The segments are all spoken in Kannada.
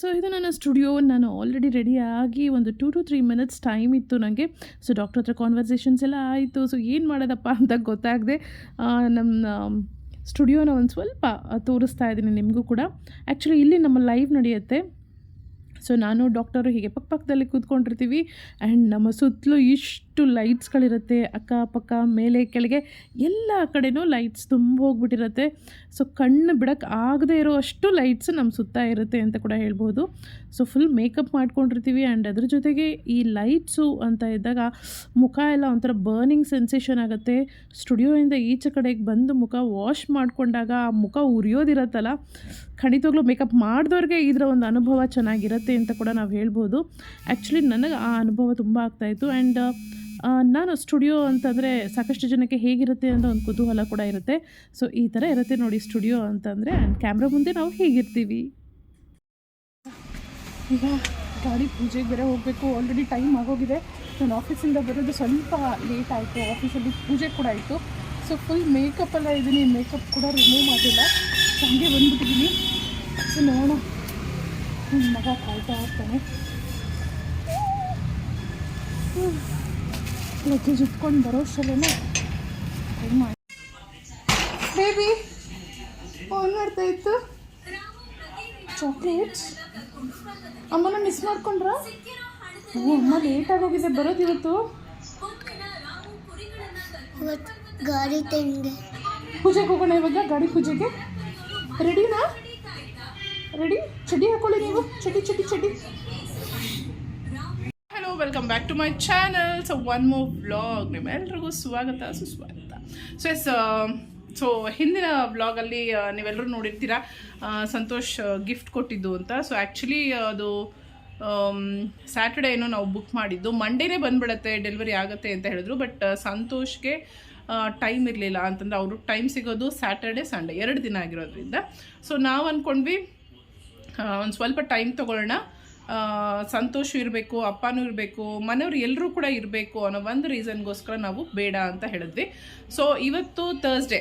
ಸೊ ಇದು ನನ್ನ ಸ್ಟುಡಿಯೋ ನಾನು ಆಲ್ರೆಡಿ ರೆಡಿಯಾಗಿ ಒಂದು two to three minutes time ಇತ್ತು ನನಗೆ ಸೊ ಡಾಕ್ಟರ್ ಹತ್ರ ಕಾನ್ವರ್ಸೇಷನ್ಸ್ ಎಲ್ಲ ಆಯಿತು. ಸೊ ಏನು ಮಾಡೋದಪ್ಪ ಅಂತ ಗೊತ್ತಾಗದೆ ನಮ್ಮ ಸ್ಟುಡಿಯೋನ ಒಂದು ಸ್ವಲ್ಪ ತೋರಿಸ್ತಾ ಇದ್ದೀನಿ ನಿಮಗೂ ಕೂಡ. ಆ್ಯಕ್ಚುಲಿ ಇಲ್ಲಿ ನಮ್ಮ ಲೈವ್ ನಡೆಯುತ್ತೆ. ಸೊ ನಾನು ಡಾಕ್ಟರು ಹೀಗೆ ಪಕ್ಕ ಪಕ್ಕದಲ್ಲಿ ಕೂತ್ಕೊಂಡಿರ್ತೀವಿ. ಆ್ಯಂಡ್ ನಮ್ಮ ಸುತ್ತಲೂ ಇಷ್ಟು ಲೈಟ್ಸ್ಗಳಿರುತ್ತೆ ಅಕ್ಕಪಕ್ಕ, ಮೇಲೆ, ಕೆಳಗೆ, ಎಲ್ಲ ಕಡೆನೂ ಲೈಟ್ಸ್ ತುಂಬ ಹೋಗ್ಬಿಟ್ಟಿರುತ್ತೆ. ಸೊ, ಕಣ್ಣು ಬಿಡಕ್ಕೆ ಆಗದೇ ಇರೋ ಅಷ್ಟು ಲೈಟ್ಸ್ ನಮ್ಮ ಸುತ್ತ ಇರುತ್ತೆ ಅಂತ ಕೂಡ ಹೇಳ್ಬೋದು. ಸೊ, ಫುಲ್ ಮೇಕಪ್ ಮಾಡ್ಕೊಂಡಿರ್ತೀವಿ ಆ್ಯಂಡ್ ಅದ್ರ ಜೊತೆಗೆ ಈ ಲೈಟ್ಸು ಅಂತ ಇದ್ದಾಗ ಮುಖ ಎಲ್ಲ ಒಂಥರ ಬರ್ನಿಂಗ್ ಸೆನ್ಸೇಷನ್ ಆಗುತ್ತೆ. ಸ್ಟುಡಿಯೋಯಿಂದ ಈಚೆ ಕಡೆಗೆ ಬಂದು ಮುಖ ವಾಶ್ ಮಾಡಿಕೊಂಡಾಗ ಆ ಮುಖ ಉರಿಯೋದಿರತ್ತಲ್ಲ, ಖಂಡಿತವಾಗ್ಲೂ ಮೇಕಪ್ ಮಾಡಿದವ್ರಿಗೆ ಇದರ ಒಂದು ಅನುಭವ ಚೆನ್ನಾಗಿರುತ್ತೆ ಅಂತ ಕೂಡ ನಾವು ಹೇಳ್ಬೋದು. ಆ್ಯಕ್ಚುಲಿ ನನಗೆ ಆ ಅನುಭವ ತುಂಬ ಆಗ್ತಾಯಿತ್ತು ಆ್ಯಂಡ್ ನಾನು ಸ್ಟುಡಿಯೋ ಅಂತಂದರೆ ಸಾಕಷ್ಟು ಜನಕ್ಕೆ ಹೇಗಿರುತ್ತೆ ಅಂತ ಒಂದು ಕುತೂಹಲ ಕೂಡ ಇರುತ್ತೆ. ಸೊ ಈ ಥರ ಇರುತ್ತೆ ನೋಡಿ ಸ್ಟುಡಿಯೋ ಅಂತಂದರೆ ಆ್ಯಂಡ್ ಕ್ಯಾಮ್ರಾ ಮುಂದೆ ನಾವು ಹೇಗಿರ್ತೀವಿ. ಈಗ ಗಾಡಿ ಪೂಜೆಗೆ ಬೇರೆ ಹೋಗಬೇಕು ಆಲ್ರೆಡಿ ಟೈಮ್ ಆಗೋಗಿದೆ. ನಾನು ಆಫೀಸಿಂದ ಬರೋದು ಸ್ವಲ್ಪ ಲೇಟ್ ಆಯಿತು ಆಫೀಸಲ್ಲಿ ಪೂಜೆ ಕೂಡ ಆಯಿತು. ಸೊ ಫುಲ್ ಮೇಕಪ್ ಎಲ್ಲ ಇದ್ದೀನಿ ಮೇಕಪ್ ಕೂಡ ರಿಮೂವ್ ಮಾಡಿಲ್ಲ ಹಂಗೆ ಬಂದ್ಬಿಟ್ಟಿದ್ದೀನಿ ಸೊ ನೋಡೋಣ. ನನ್ನ ಮಗ ಕಾಯ್ತಾ ಇರ್ತಾನೆ. ಲಗೇಜ್ ಇಟ್ಕೊಂಡು ಬರೋ ಅಷ್ಟರಲ್ಲೇ ಮಾಡಿ ಬೇಬಿ ಫೋನ್ ಮಾಡ್ತಾ ಇತ್ತು. ಚಾಕ್ಲೇಟ್ಸ್ ಅಮ್ಮನ ಮಿಸ್ ಮಾಡ್ಕೊಂಡ್ರ? ಓ ಅಮ್ಮ ಲೇಟ್ ಆಗೋಗಿದೆ ಬರೋದು ಇವತ್ತು? ಗಾಡಿ ತಂದೆ. ಪೂಜೆಗೆ ಹೋಗೋಣ ಇವಾಗ ಗಾಡಿ ಪೂಜೆಗೆ? ರೆಡಿನಾ ರೆಡಿ ಚಡಿ ಹಾಕೊಳ್ಳಿ ನೀವು. ಚಡಿ ಚಡಿ ಚಡಿ hello welcome back to my channel so one more vlog ನಿಮ್ಮೆಲ್ರಿಗೂ ಸ್ವಾಗತ ಸುಸ್ವಾಗತ. ಸೊ ಎಸ್ ಸೊ ಹಿಂದಿನ ವ್ಲಾಗಲ್ಲಿ ನೀವೆಲ್ಲರೂ ನೋಡಿರ್ತೀರ ಆ, ಸಂತೋಷ್ ಗಿಫ್ಟ್ ಕೊಟ್ಟಿದ್ದು ಅಂತ. ಸೊ ಆ್ಯಕ್ಚುಲಿ ಅದು ಸ್ಯಾಟರ್ಡೇ ಏನೋ ನಾವು ಬುಕ್ ಮಾಡಿದ್ದು. ಮಂಡೇನೇ ಬಂದುಬಿಡತ್ತೆ ಡೆಲಿವರಿ ಆಗುತ್ತೆ ಅಂತ ಹೇಳಿದ್ರು. ಬಟ್ ಸಂತೋಷ್ಗೆ ಟೈಮ್ ಇರಲಿಲ್ಲ ಅಂತಂದ್ರೆ ಅವರು ಟೈಮ್ ಸಿಗೋದು ಸ್ಯಾಟರ್ಡೆ ಸಂಡೇ ಎರಡು ದಿನ ಆಗಿರೋದ್ರಿಂದ. ಸೊ ನಾವು ಅಂದ್ಕೊಂಡ್ವಿ ಒಂದು ಸ್ವಲ್ಪ ಟೈಮ್ ತೊಗೊಳ್ಳೋಣ. ಸಂತೋಷ ಇರಬೇಕು, ಅಪ್ಪನೂ ಇರಬೇಕು, ಮನೆಯವ್ರು ಎಲ್ಲರೂ ಕೂಡ ಇರಬೇಕು ಅನ್ನೋ ಒಂದು ರೀಸನ್ಗೋಸ್ಕರ ನಾವು ಬೇಡ ಅಂತ ಹೇಳಿದ್ವಿ. ಸೊ ಇವತ್ತು ತರ್ಸ್ಡೇ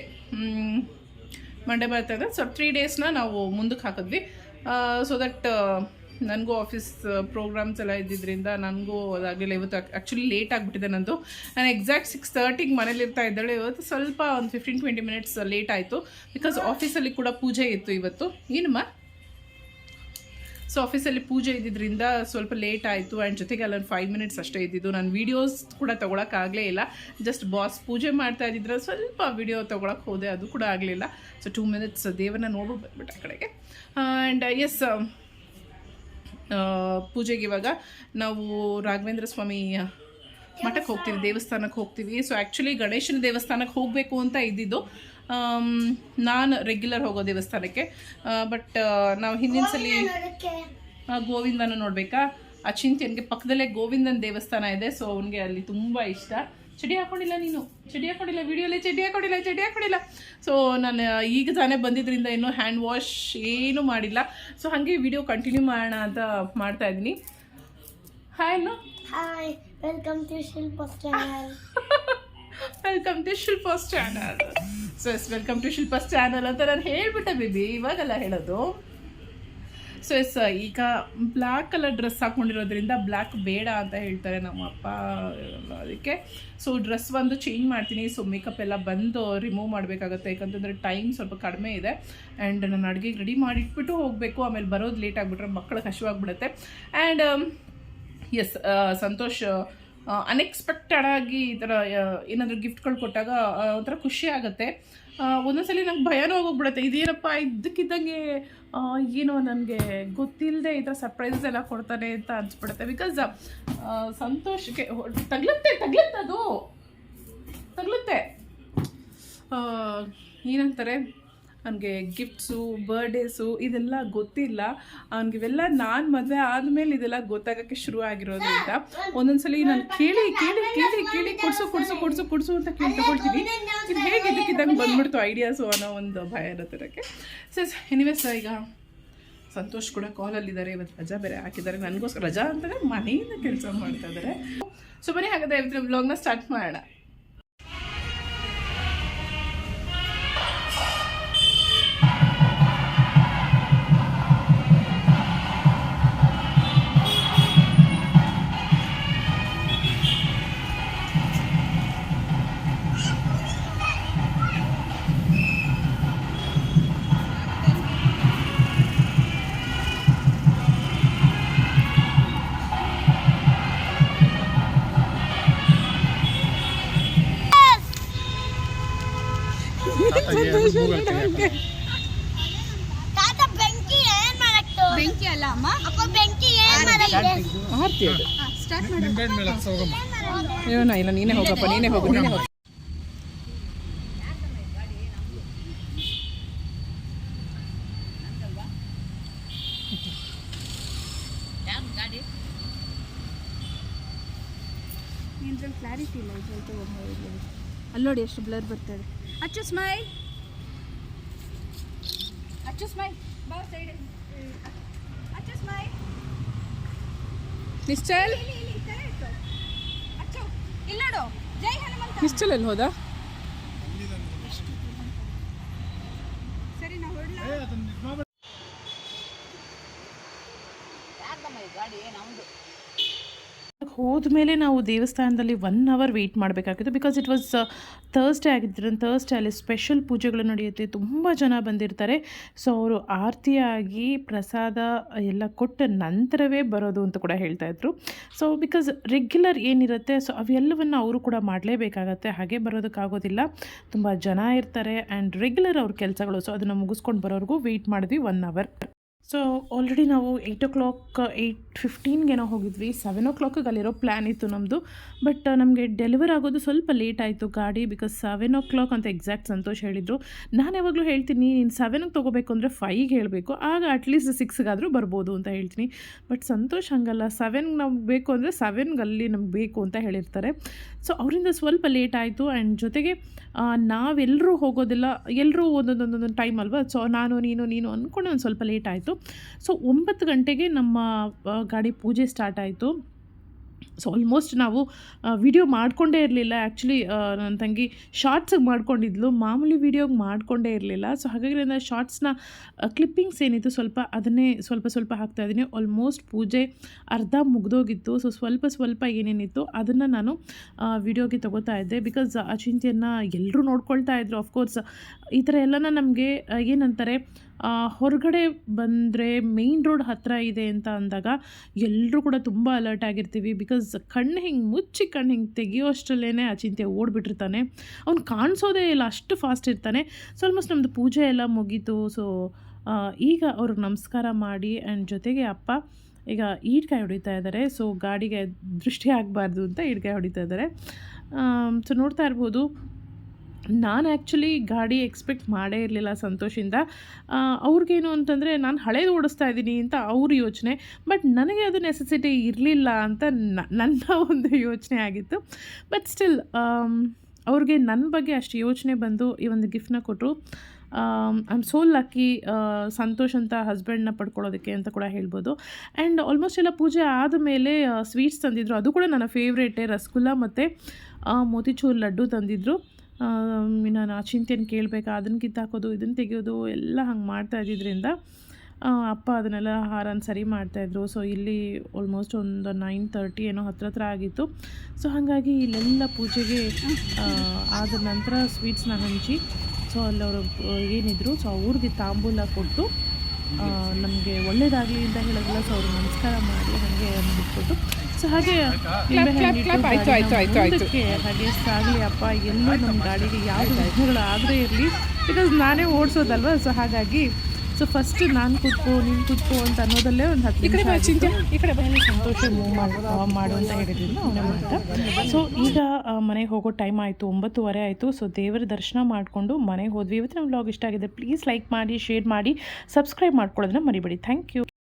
ಮಂಡೇ ಬರ್ತಾ ಇದೆ. ಸೊ ತ್ರೀ ಡೇಸ್ನ ನಾವು ಮುಂದಕ್ಕೆ ಹಾಕಿದ್ವಿ. ಸೊ ದಟ್ ನನಗೂ ಆಫೀಸ್ ಪ್ರೋಗ್ರಾಮ್ಸ್ ಎಲ್ಲ ಇದ್ದಿದ್ದರಿಂದ ನನಗೂ ಅದಾಗಲಿಲ್ಲ. ಇವತ್ತು ಆ್ಯಕ್ಚುಲಿ ಲೇಟ್ ಆಗಿಬಿಟ್ಟಿದೆ ನಂದು. ನಾನು ಎಕ್ಸಾಕ್ಟ್ ಸಿಕ್ಸ್ ತರ್ಟಿಗೆ ಮನೇಲಿ ಇರ್ತಾ ಇದ್ದಾಳೆ. ಇವತ್ತು ಸ್ವಲ್ಪ ಒಂದು ಫಿಫ್ಟೀನ್ ಟ್ವೆಂಟಿ ಮಿನಿಟ್ಸ್ ಲೇಟ್ ಆಯಿತು. ಬಿಕಾಸ್ ಆಫೀಸಲ್ಲಿ ಕೂಡ ಪೂಜೆ ಇತ್ತು ಇವತ್ತು. ಏನಮ್ಮ? ಸೊ ಆಫೀಸಲ್ಲಿ ಪೂಜೆ ಇದ್ದಿದ್ದರಿಂದ ಸ್ವಲ್ಪ ಲೇಟ್ ಆಯಿತು ಆ್ಯಂಡ್ ಜೊತೆಗೆ ಅಲ್ಲೊಂದು ಫೈವ್ ಮಿನಿಟ್ಸ್ ಅಷ್ಟೇ ಇದ್ದಿದ್ದು. ನಾನು ವೀಡಿಯೋಸ್ ಕೂಡ ತೊಗೊಳಕ್ಕಾಗಲೇ ಇಲ್ಲ. ಜಸ್ಟ್ ಬಾಸ್ ಪೂಜೆ ಮಾಡ್ತಾ ಇದ್ದಿದ್ರೆ ಸ್ವಲ್ಪ ವಿಡಿಯೋ ತೊಗೊಳಕ್ಕೆ ಹೋದೆ, ಅದು ಕೂಡ ಆಗಲಿಲ್ಲ. ಸೊ ಟೂ ಮಿನಿಟ್ಸ್ ದೇವರನ್ನ ನೋಡು ಬಂದ್ಬಿಟ್ಟೆ ಆ ಕಡೆಗೆ. ಆ್ಯಂಡ್ ಎಸ್ ಪೂಜೆಗೆ ಇವಾಗ ನಾವು ರಾಘವೇಂದ್ರ ಸ್ವಾಮಿ ಮಠಕ್ಕೆ ಹೋಗ್ತೀವಿ, ದೇವಸ್ಥಾನಕ್ಕೆ ಹೋಗ್ತೀವಿ. ಸೊ ಆ್ಯಕ್ಚುಲಿ ಗಣೇಶನ ದೇವಸ್ಥಾನಕ್ಕೆ ಹೋಗಬೇಕು ಅಂತ ಇದ್ದಿದ್ದು. ನಾನು ರೆಗ್ಯುಲರ್ ಹೋಗೋ ದೇವಸ್ಥಾನಕ್ಕೆ. ಬಟ್ ನಾವು ಹಿಂದಿನ ಸಲ ಗೋವಿಂದನ ನೋಡಬೇಕಾ? ಅಚಿಂತ್ಯನ್ಗೆ ಪಕ್ಕದಲ್ಲೇ ಗೋವಿಂದನ ದೇವಸ್ಥಾನ ಇದೆ ಸೊ ಅವನಿಗೆ ಅಲ್ಲಿ ತುಂಬ ಇಷ್ಟ. ಚಡಿ ಹಾಕೊಂಡಿಲ್ಲ ನೀನು? ಚಡಿ ಹಾಕೊಂಡಿಲ್ಲ? ವಿಡಿಯೋಲಿ ಚಡಿ ಹಾಕೊಂಡಿಲ್ಲ ಚಡಿ ಹಾಕೊಂಡಿಲ್ಲ? ಸೊ ನಾನು ಈಗ ತಾನೇ ಬಂದಿದ್ದರಿಂದ ಇನ್ನೂ ಹ್ಯಾಂಡ್ ವಾಶ್ ಏನೂ ಮಾಡಿಲ್ಲ. ಸೊ ಹಾಗೆ ವಿಡಿಯೋ ಕಂಟಿನ್ಯೂ ಮಾಡೋಣ ಅಂತ ಮಾಡ್ತಾ ಇದ್ದೀನಿ. ಹಾಯ್ ಅನ್ನು? Hi welcome to Shilpa channel welcome to Shilpa's channel so yes welcome to Shilpa's channel ಅಂತ ನಾನು ಹೇಳ್ಬಿಟ್ಟೆ ಬೇಬಿ ಇವಾಗೆಲ್ಲ ಹೇಳೋದು. ಸೊ ಎಸ್ ಈಗ ಬ್ಲ್ಯಾಕ್ ಕಲರ್ ಡ್ರೆಸ್ ಹಾಕೊಂಡಿರೋದ್ರಿಂದ ಬ್ಲ್ಯಾಕ್ ಬೇಡ ಅಂತ ಹೇಳ್ತಾರೆ ನಮ್ಮ ಅಪ್ಪ ಅದಕ್ಕೆ. ಸೊ ಡ್ರೆಸ್ ಒಂದು ಚೇಂಜ್ ಮಾಡ್ತೀನಿ. ಸೊ ಮೇಕಪ್ ಎಲ್ಲ ಬಂದು ರಿಮೂವ್ ಮಾಡಬೇಕಾಗತ್ತೆ. ಯಾಕಂತಂದರೆ ಟೈಮ್ ಸ್ವಲ್ಪ ಕಡಿಮೆ ಇದೆ. ಆ್ಯಂಡ್ ನಾನು ಅಡುಗೆಗೆ ರೆಡಿ ಮಾಡಿಟ್ಬಿಟ್ಟು ಹೋಗಬೇಕು. ಆಮೇಲೆ ಬರೋದು ಲೇಟ್ ಆಗಿಬಿಟ್ರೆ ಮಕ್ಕಳಿಗೆ ಹಸಿವಾಗ್ಬಿಡುತ್ತೆ ಆ್ಯಂಡ್ ಎಸ್ ಸಂತೋಷ್ ಅನ್ಎಕ್ಸ್ಪೆಕ್ಟೆಡ್ ಆಗಿ ಈ ಥರ ಏನಾದರೂ ಗಿಫ್ಟ್ಗಳು ಕೊಟ್ಟಾಗ ಒಂಥರ ಖುಷಿ ಆಗುತ್ತೆ. ಒಂದೊಂದ್ಸಲಿ ನಂಗೆ ಭಯನೂ ಹೋಗ್ಬಿಡುತ್ತೆ ಇದೇನಪ್ಪ, ಇದ್ದಕ್ಕಿದ್ದಂಗೆ ಏನೋ ನನಗೆ ಗೊತ್ತಿಲ್ಲದೆ ಈ ಥರ ಸರ್ಪ್ರೈಸಸ್ ಎಲ್ಲ ಕೊಡ್ತಾನೆ ಅಂತ ಅನ್ಸ್ಬಿಡುತ್ತೆ. ಬಿಕಾಸ್ ಸಂತೋಷಕ್ಕೆ ತಗ್ಲುತ್ತೆ ತಗ್ಲುತ್ತೆ ಅದು. ತಗ್ಲುತ್ತೆ. ಏನಂತಾರೆ? ನನಗೆ ಗಿಫ್ಟ್ಸು ಬರ್ಡೇಸು ಇದೆಲ್ಲ ಗೊತ್ತಿಲ್ಲ. ಅವ್ನಿಗೆ ಇವೆಲ್ಲ ನಾನು ಮದುವೆ ಆದಮೇಲೆ ಇದೆಲ್ಲ ಗೊತ್ತಾಗೋಕ್ಕೆ ಶುರು ಆಗಿರೋದ್ರಿಂದ ಒಂದೊಂದ್ಸಲಿ ನಾನು ಕೇಳಿ ಕೇಳಿ ಕೇಳಿ ಕೇಳಿ ಕೊಡಿಸು ಕೊಡಿಸು ಕೊಡಿಸು ಕೊಡಿಸು ಅಂತ ಕೇಳಿ ಇದು ಹೇಗೆ ಇದಕ್ಕಿದ್ದಂಗೆ ಬಂದ್ಬಿಡ್ತು ಐಡಿಯಾಸು ಅನ್ನೋ ಒಂದು ಭಯ ಇರುತ್ತೆ ಸರ್ ಎನಿವೇಸ್ ಈಗ ಸಂತೋಷ್ ಕೂಡ ಕಾಲಲ್ಲಿದ್ದಾರೆ ಇವತ್ತು ರಜಾ ಬೇರೆ ಹಾಕಿದ್ದಾರೆ. ನನಗೋಸ್ಕರ ರಜಾ ಅಂತಂದರೆ ಮನೆಯಿಂದ ಕೆಲಸ ಮಾಡ್ತಾ ಇದ್ದಾರೆ. ಸೊ ಬನ್ನಿ ಹಾಗಾದರೆ ಇವತ್ತಿನ ವ್ಲಾಗ್ನ ಸ್ಟಾರ್ಟ್ ಮಾಡೋಣ. ಬೆಂಕಿ ಏನ್ ಅಲ್ಲ ಅಮ್ಮ. ಅಪ್ಪ ಬೆಂಕಿ ಏನ್ ಮಾಡಕ್ಕೆ? ಆರ್ತಿ ಅದು. ಸ್ಟಾರ್ಟ್ ಮಾಡಿ. ಅಯ್ಯೋ ನಾ ಇಲ್ಲ ನೀನೇ ಹೋಗಪ್ಪ ನೀನೇ ಹೋಗು ನೀನೇ ಹೋಗು. ಕ್ಲಾರಿಟಿ ಇಲ್ಲ ಸ್ವಲ್ಪ ಅಲ್ಲಿ ನೋಡಿ ಎಷ್ಟು ಬ್ಲರ್ ಬರ್ತದೆ. ಅಚ್ಚು ಸ್ಮೈಲ್ ಅಚ್ಚು ಸ್ಮೈಲ್ ಬಾ ಸೈಡ್ ಅಚ್ಚು ಸ್ಮೈಲ್ ನಿಶ್ಚಲ್ ಇಲ್ಲಿ ಇಲ್ಲಿ ಈ ಕಡೆ ಇಟ್ಟು ಅಚ್ಚು ಇಲ್ಲಿ ನೋಡು ಜೈ ಹನುಮಂತ. ನಿಶ್ಚಲ್ ಎಲ್ಲಿ ಹೋದ? ಸರಿ ನಾ ಹೊಡ್ಲಾ ಹೋದ್ಮೇಲೆ ನಾವು ದೇವಸ್ಥಾನದಲ್ಲಿ ಒನ್ ಅವರ್ ವೆಯ್ಟ್ ಮಾಡಬೇಕಾಗಿತ್ತು ಬಿಕಾಸ್ ಇಟ್ ವಾಸ್ ಥರ್ಸ್ಡೇ ಆಗಿದ್ದರಿಂದ ಥರ್ಸ್ಡೇ ಅಲ್ಲಿ ಸ್ಪೆಷಲ್ ಪೂಜೆಗಳು ನಡೆಯುತ್ತೆ. ತುಂಬ ಜನ ಬಂದಿರ್ತಾರೆ. ಸೊ ಅವರು ಆರತಿಯಾಗಿ ಪ್ರಸಾದ ಎಲ್ಲ ಕೊಟ್ಟ ನಂತರವೇ ಬರೋದು ಅಂತ ಕೂಡ ಹೇಳ್ತಾ ಇದ್ರು. ಸೊ ಬಿಕಾಸ್ ರೆಗ್ಯುಲರ್ ಏನಿರುತ್ತೆ ಸೊ ಅವೆಲ್ಲವನ್ನು ಅವರು ಕೂಡ ಮಾಡಲೇಬೇಕಾಗತ್ತೆ. ಹಾಗೆ ಬರೋದಕ್ಕಾಗೋದಿಲ್ಲ. ತುಂಬ ಜನ ಇರ್ತಾರೆ. ಆ್ಯಂಡ್ ರೆಗ್ಯುಲರ್ ಅವ್ರ ಕೆಲಸಗಳು. ಸೊ ಅದನ್ನು ಮುಗಿಸ್ಕೊಂಡು ಬರೋರಿಗೂ ವೆಯ್ಟ್ ಮಾಡಿದ್ವಿ ಒನ್ ಅವರ್ ಸೊ ಆಲ್ರೆಡಿ ನಾವು ಏಯ್ಟ್ ಓ ಕ್ಲಾಕ್ ಏಯ್ಟ್ ಫಿಫ್ಟೀನ್ಗೇನೋ ಹೋಗಿದ್ವಿ. ಸೆವೆನ್ ಓ ಕ್ಲಾಕಿಗೆ ಅಲ್ಲಿರೋ ಪ್ಲ್ಯಾನ್ ಇತ್ತು ನಮ್ಮದು ಬಟ್ ನಮಗೆ ಡೆಲಿವರ್ ಆಗೋದು ಸ್ವಲ್ಪ ಲೇಟ್ ಆಯಿತು ಗಾಡಿ ಬಿಕಾಸ್ ಸೆವೆನ್ ಓ ಕ್ಲಾಕ್ ಅಂತ ಎಕ್ಸಾಕ್ಟ್ ಸಂತೋಷ್ ಹೇಳಿದರು. ನಾನು ಯಾವಾಗಲೂ ಹೇಳ್ತೀನಿ, ನೀನು ಸೆವೆನ್ಗೆ ತೊಗೋಬೇಕು ಅಂದರೆ ಫೈವ್ಗೆ ಹೇಳಬೇಕು. ಆಗ ಅಟ್ಲೀಸ್ಟ್ ಸಿಕ್ಸ್ಗಾದರೂ ಬರ್ಬೋದು ಅಂತ ಹೇಳ್ತೀನಿ. ಬಟ್ ಸಂತೋಷ್ ಹಂಗಲ್ಲ. ಸೆವೆನ್ಗೆ ನಮ್ಗೆ ಬೇಕು ಅಂದರೆ ಸೆವೆನ್ಗೆ ಅಲ್ಲಿ ನಮ್ಗೆ ಬೇಕು ಅಂತ ಹೇಳಿರ್ತಾರೆ. ಸೊ ಅವರಿಂದ ಸ್ವಲ್ಪ ಲೇಟ್ ಆಯಿತು ಆ್ಯಂಡ್ ಜೊತೆಗೆ ನಾವೆಲ್ಲರೂ ಹೋಗೋದಿಲ್ಲ. ಎಲ್ಲರೂ ಒಂದೊಂದೊಂದೊಂದು ಟೈಮ್ ಅಲ್ವಾ? ಸೊ ನಾನು, ನೀನು ನೀನು ಅಂದ್ಕೊಂಡು ಒಂದು ಸ್ವಲ್ಪ ಲೇಟ್ ಆಯಿತು. ಸೊ ಒಂಬತ್ತು ಗಂಟೆಗೆ ನಮ್ಮ ಗಾಡಿ ಪೂಜೆ ಸ್ಟಾರ್ಟ್ ಆಯಿತು. ಸೊ ಆಲ್ಮೋಸ್ಟ್ ನಾವು ವಿಡಿಯೋ ಮಾಡಿಕೊಂಡೇ ಇರಲಿಲ್ಲ. ಆ್ಯಕ್ಚುಲಿ ನನ್ನ ತಂಗಿ ಶಾರ್ಟ್ಸಿಗೆ ಮಾಡ್ಕೊಂಡಿದ್ಲು. ಮಾಮೂಲಿ ವಿಡಿಯೋಗೆ ಮಾಡಿಕೊಂಡೇ ಇರಲಿಲ್ಲ. ಸೊ ಹಾಗಾಗಿ ನಾನು ಶಾರ್ಟ್ಸ್ನ ಕ್ಲಿಪ್ಪಿಂಗ್ಸ್ ಏನಿತ್ತು ಸ್ವಲ್ಪ ಅದನ್ನೇ ಸ್ವಲ್ಪ ಸ್ವಲ್ಪ ಹಾಕ್ತಾ ಇದ್ದೀನಿ. ಆಲ್ಮೋಸ್ಟ್ ಪೂಜೆ ಅರ್ಧ ಮುಗ್ದೋಗಿತ್ತು. ಸೊ ಸ್ವಲ್ಪ ಸ್ವಲ್ಪ ಏನೇನಿತ್ತು ಅದನ್ನು ನಾನು ವಿಡಿಯೋಗೆ ತಗೋತಾ ಇದ್ದೆ. ಬಿಕಾಸ್ ಅಚಿಂತ್ಯನ ಎಲ್ಲರೂ ನೋಡ್ಕೊಳ್ತಾ ಇದ್ರು ಅಫ್ಕೋರ್ಸ್ ಈ ಥರ ಎಲ್ಲನ ನಮಗೆ ಏನಂತಾರೆ ಆ, ಹೊರಗಡೆ ಬಂದರೆ ಮೇಯ್ನ್ ರೋಡ್ ಹತ್ತಿರ ಇದೆ ಅಂತ ಅಂದಾಗ ಎಲ್ಲರೂ ಕೂಡ ತುಂಬ ಅಲರ್ಟ್ ಆಗಿರ್ತೀವಿ ಬಿಕಾಸ್ ಕಣ್ಣು ಹಿಂಗೆ ಮುಚ್ಚಿ ಕಣ್ಣು ಹಿಂಗೆ ಆ ಅಚಿಂತ್ಯ ಓಡ್ಬಿಟ್ಟಿರ್ತಾನೆ. ಅವ್ನು ಕಾಣಿಸೋದೇ ಇಲ್ಲ, ಅಷ್ಟು ಫಾಸ್ಟ್ ಇರ್ತಾನೆ. ಸೊ ಆಲ್ಮೋಸ್ಟ್ ನಮ್ಮದು ಪೂಜೆ ಎಲ್ಲ ಮುಗೀತು. ಸೊ ಈಗ ಅವ್ರಿಗೆ ನಮಸ್ಕಾರ ಮಾಡಿ ಆ್ಯಂಡ್ ಜೊತೆಗೆ ಅಪ್ಪ ಈಗ ಈಡ್ಕಾಯಿ ಹೊಡಿತಾ ಇದ್ದಾರೆ ಸೊ ಗಾಡಿಗೆ ದೃಷ್ಟಿ ಆಗಬಾರ್ದು ಅಂತ ಈಡ್ಕಾಯಿ ಹೊಡಿತಾ ಇದ್ದಾರೆ ಸೊ ನೋಡ್ತಾ ಇರ್ಬೋದು ನಾನು ಆ್ಯಕ್ಚುಲಿ ಗಾಡಿ ಎಕ್ಸ್ಪೆಕ್ಟ್ ಮಾಡೇ ಇರಲಿಲ್ಲ ಸಂತೋಷಿಂದ. ಅವ್ರಿಗೇನು ಅಂತಂದರೆ ನಾನು ಹಳೇದು ಓಡಿಸ್ತಾ ಇದ್ದೀನಿ ಅಂತ ಅವ್ರ ಯೋಚನೆ ಬಟ್ ನನಗೆ ಅದು ನೆಸೆಸಿಟಿ ಇರಲಿಲ್ಲ ಅಂತ ನನ್ನ ಒಂದು ಯೋಚನೆ ಆಗಿತ್ತು. ಬಟ್ ಸ್ಟಿಲ್ ಅವ್ರಿಗೆ ನನ್ನ ಬಗ್ಗೆ ಅಷ್ಟು ಯೋಚನೆ ಬಂದು ಈ ಒಂದು ಗಿಫ್ಟ್ನ ಕೊಟ್ಟರು I am so lucky Santosh ಅಂತ ಹಸ್ಬೆಂಡ್ನ ಪಡ್ಕೊಳ್ಳೋದಕ್ಕೆ ಅಂತ ಕೂಡ ಹೇಳ್ಬೋದು. ಆ್ಯಂಡ್ ಆಲ್ಮೋಸ್ಟ್ ಎಲ್ಲ ಪೂಜೆ ಆದ ಮೇಲೆ ಸ್ವೀಟ್ಸ್ ತಂದಿದ್ರು. ಅದು ಕೂಡ ನನ್ನ ಫೇವ್ರೇಟೇ ರಸಗುಲ್ಲ ಮತ್ತು ಮೋತಿಚೂರ್ ಲಡ್ಡು ತಂದಿದ್ರು. ಆಮ್, ನಾನು ಆ ಚಿಂತೆಯನ್ನು ಕೇಳಬೇಕಾ? ಅದನ್ನು ಕಿತ್ತಾಕೋದು ಇದನ್ನು ತೆಗೆಯೋದು ಎಲ್ಲ ಹಂಗೆ ಮಾಡ್ತಾ ಇದ್ದಿದ್ದರಿಂದ ಅಪ್ಪ ಅದನ್ನೆಲ್ಲ ಆಹಾರನ ಸರಿ ಮಾಡ್ತಾಯಿದ್ರು ಸೊ ಇಲ್ಲಿ ಆಲ್ಮೋಸ್ಟ್ ಒಂದು ನೈನ್ ತರ್ಟಿ ಏನೋ ಹತ್ರ ಹತ್ರ ಆಗಿತ್ತು. ಸೊ ಹಾಗಾಗಿ ಇಲ್ಲೆಲ್ಲ ಪೂಜೆಗೆ ಆದ ನಂತರ ಸ್ವೀಟ್ಸ್ನ ಹಂಚಿ ಸೊ ಅಲ್ಲಿ ಅವರು ಏನಿದ್ರು ಸೊ ಅವ್ರಿಗೆ ತಾಂಬೂಲ ಕೊಟ್ಟು ನಮಗೆ ಒಳ್ಳೇದಾಗಲಿ ಅಂತ ಹೇಳೋದಿಲ್ಲ ಸೊ ಅವ್ರಿಗೆ ನಮಸ್ಕಾರ ಮಾಡಿ ಹಾಗೆ ಬಿಟ್ಕೊಟ್ಟು ಸೊ ಹಾಗೆ ಹಾಗೆ ಸಾಗಲಿ ಅಪ್ಪ ಎಲ್ಲೂ ನಮ್ಮ ಗಾಡಿಗೆ ಯಾವುದೇ ವಿಘ್ನಗಳು ಆಗದೇ ಇರಲಿ. ಬಿಕಾಸ್ ನಾನೇ ಓಡಿಸೋದಲ್ವ? ಸೊ ಹಾಗಾಗಿ ಸೊ ಫಸ್ಟ್ ನಾನು ಕುತ್ಕೋ ನೀನು ಕುತ್ಕೋ ಅಂತ ಅನ್ನೋದಲ್ಲೇ ಒಂದು ಹತ್ತು. ಈ ಕಡೆ ಆಮೇಲೆ ಸಂತೋಷ ಮೂವ್ ಮಾಡು ಮಾಡು ಅಂತ ಹೇಳಿದ್ರು ಅವನೇ ಮಾಡ್ತಾ ಸೊ ಈಗ ಮನೆಗೆ ಹೋಗೋ ಟೈಮ್ ಆಯಿತು. ಒಂಬತ್ತುವರೆ ಆಯಿತು. ಸೊ ದೇವರ ದರ್ಶನ ಮಾಡಿಕೊಂಡು ಮನೆಗೆ ಹೋದ್ವಿ. ಇವತ್ತಿನ ವ್ಲಾಗ್ ಇಷ್ಟ ಆಗಿದೆ. ಪ್ಲೀಸ್ ಲೈಕ್ ಮಾಡಿ ಶೇರ್ ಮಾಡಿ ಸಬ್ಸ್ಕ್ರೈಬ್ ಮಾಡ್ಕೊಳ್ಳೋದನ್ನ ಮರಿಬೇಡಿ. Thank you